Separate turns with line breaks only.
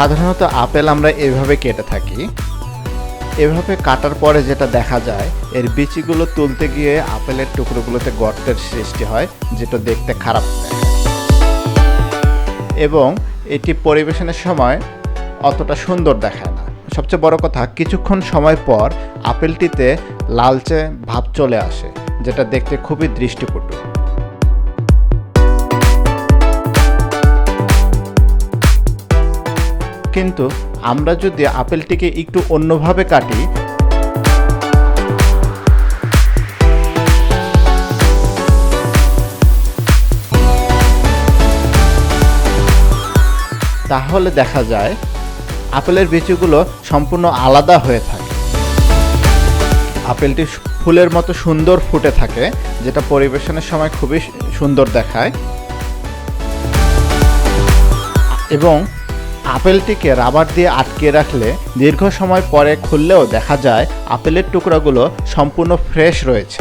সাধারণত আপেল আমরা এভাবে কেটে থাকি। এভাবে কাটার পরে যেটা দেখা যায়, এর বিচিগুলো তুলতে গিয়ে আপেলের টুকরোগুলোতে গর্তের সৃষ্টি হয়, যেটা দেখতে খারাপ। এবং এটি পরিবেশনের সময় অতটা সুন্দর দেখায় না। সবচেয়ে বড় কথা, কিছুক্ষণ সময় পর আপেলটিতে লালচে ভাব চলে আসে, যেটা দেখতে খুবই দৃষ্টিকটু। কিন্তু আমরা যদি আপেলটিকে একটু অন্যভাবে কাটি, তাহলে দেখা যায় আপেলের বিচিগুলো সম্পূর্ণ আলাদা হয়ে থাকে। আপেলটি ফুলের মতো সুন্দর ফুটে থাকে, যেটা পরিবেশনের সময় খুবই সুন্দর দেখায়। এবং আপেলটিকে রাবার দিয়ে আটকে রাখলে দীর্ঘ সময় পরে খুললেও দেখা যায় আপেলের টুকরাগুলো সম্পূর্ণ ফ্রেশ রয়েছে।